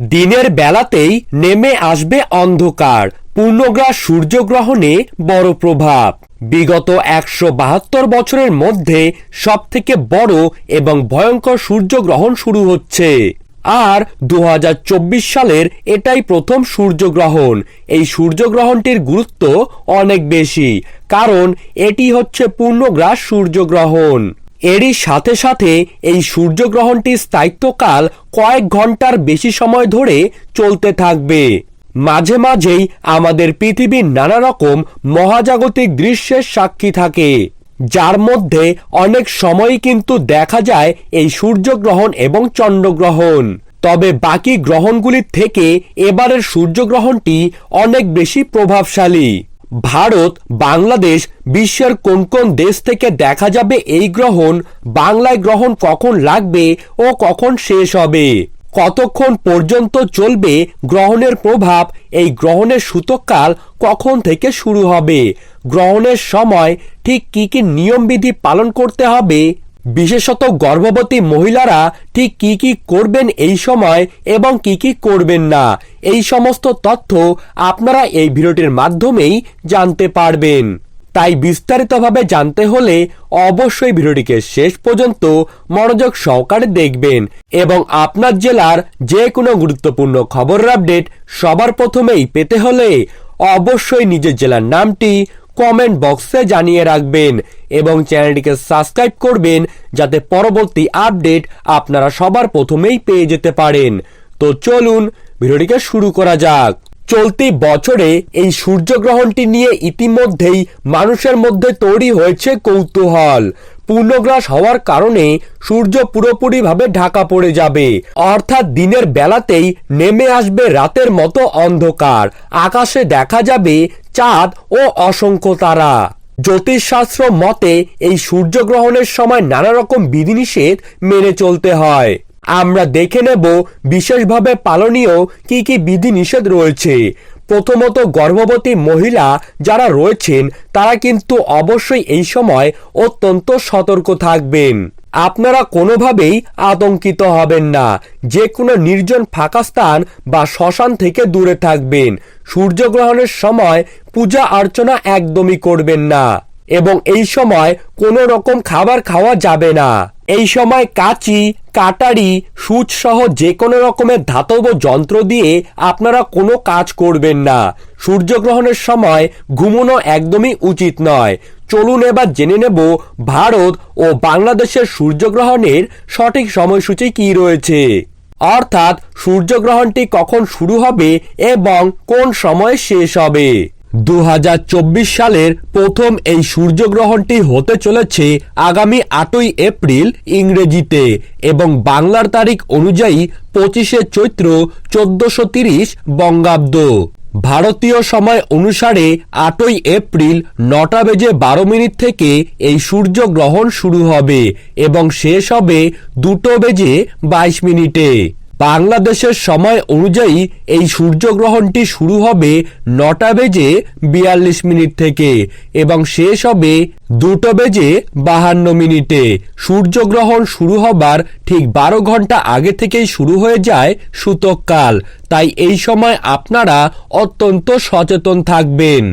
দিনের বেলাতেই নেমে আসবে অন্ধকার। পূর্ণগ্রাস সূর্যগ্রহণে বড় প্রভাব। বিগত একশো বাহাত্তর বছরের মধ্যে সব থেকে বড় এবং ভয়ঙ্কর সূর্যগ্রহণ শুরু হচ্ছে। আর দু হাজার চব্বিশ সালের এটাই প্রথম সূর্যগ্রহণ। এই সূর্যগ্রহণটির গুরুত্ব অনেক বেশি, কারণ এটি হচ্ছে পূর্ণগ্রাস সূর্যগ্রহণ। এরই সাথে সাথে এই সূর্যগ্রহণটির স্থায়িত্বকাল কয়েক ঘণ্টার বেশি সময় ধরে চলতে থাকবে। মাঝে মাঝেই আমাদের পৃথিবীর নানা রকম মহাজাগতিক দৃশ্যের সাক্ষী থাকে। যার মধ্যে অনেক সময়ই কিন্তু দেখা যায় এই সূর্যগ্রহণ এবং চন্দ্রগ্রহণ। তবে বাকি গ্রহণগুলির থেকে এবারের সূর্যগ্রহণটি অনেক বেশি প্রভাবশালী। ভারত, বাংলাদেশ বিশ্বের কোন কোন দেশ থেকে দেখা যাবে এই গ্রহণ, বাংলায় গ্রহণ কখন লাগবে ও কখন শেষ হবে? কতক্ষণ পর্যন্ত চলবে গ্রহণের প্রভাব? এই গ্রহণের সূতককাল কখন থেকে শুরু হবে? গ্রহণের সময় ঠিক কি কি নিয়মবিধি পালন করতে হবে? বিশেষত গর্ভবতী মহিলারা ঠিক কি কি করবেন এই সময় এবং কি কি করবেন না? এই সমস্ত তথ্য আপনারা এই ভিডিওটির মাধ্যমেই জানতে পারবেন। তাই বিস্তারিতভাবে জানতে হলে অবশ্যই ভিডিওটিকে শেষ পর্যন্ত মনোযোগ সহকারে দেখবেন এবং আপনার জেলার যে কোনো গুরুত্বপূর্ণ খবরের আপডেট সবার প্রথমেই পেতে হলে অবশ্যই নিজের জেলার নামটি কমেন্ট বক্সে জানিয়ে রাখবেন এবং চ্যানেলটিকে সাবস্ক্রাইব করবেন যাতে পরবর্তী আপডেট আপনারা সবার প্রথমেই পেয়ে যেতে পারেন। তো চলুন, ভিডিওটিকে শুরু করা যাক। চলতি বছরে এই সূর্যগ্রহণটি নিয়ে ইতিমধ্যেই মানুষের মধ্যে তৈরি হয়েছে কৌতূহল। পূর্ণগ্রাস হওয়ার কারণে সূর্য পুরোপুরিভাবে ঢাকা পড়ে যাবে। অর্থাৎ দিনের বেলাতেই নেমে আসবে রাতের মতো অন্ধকার। আকাশে দেখা যাবে চাঁদ ও অসংখ্য তারা। জ্যোতিষশাস্ত্র মতে, এই সূর্যগ্রহণের সময় নানা রকম বিধিনিষেধ মেনে চলতে হয়। আমরা দেখে নেব, বিশেষভাবে পালনীয় কি কি বিধিনিষেধ রয়েছে। প্রথমত, গর্ভবতী মহিলা যারা রয়েছেন, তারা কিন্তু অবশ্যই এই সময় অত্যন্ত সতর্ক থাকবেন। আপনারা কোনোভাবেই আতঙ্কিত হবেন না। যে কোনো নির্জন ফাঁকা স্থান বা শ্মশান থেকে দূরে থাকবেন। সূর্যগ্রহণের সময় পূজা অর্চনা একদমই করবেন না। এবং এই সময় কোনো রকম খাবার খাওয়া যাবে না। এই সময় কাচি, কাটারি, সুচ সহ যে কোনো রকমের ধাতব যন্ত্র দিয়ে আপনারা কোনো কাজ করবেন না। সূর্যগ্রহণের সময় ঘুমোনো একদমই উচিত নয়। চলুন এবার জেনে নেব ভারত ও বাংলাদেশের সূর্যগ্রহণের সঠিক সময়সূচি কি রয়েছে। অর্থাৎ সূর্যগ্রহণটি কখন শুরু হবে এবং কোন সময় শেষ হবে? দু হাজার চব্বিশ সালের প্রথম এই সূর্যগ্রহণটি হতে চলেছে আগামী আটই এপ্রিল ইংরেজিতে এবং বাংলার তারিখ অনুযায়ী পঁচিশে চৈত্র চোদ্দশো তিরিশ বঙ্গাব্দ। ভারতীয় সময় অনুসারে আটই এপ্রিল নটা বেজে বারো মিনিট থেকে এই সূর্যগ্রহণ শুরু হবে এবং শেষ হবে দুটো বেজে বাইশ মিনিটে। বাংলাদেশের সময় অনুযায়ী এই সূর্যগ্রহণটি শুরু হবে নটা বেজে বিয়াল্লিশ মিনিট থেকে এবং শেষ হবে দুটো বেজে বাহান্ন মিনিটে। সূর্যগ্রহণ শুরু হবার ঠিক বারো ঘণ্টা আগে থেকেই শুরু হয়ে যায় সূতককাল। তাই এই সময় আপনারা অত্যন্ত সচেতন থাকবেন।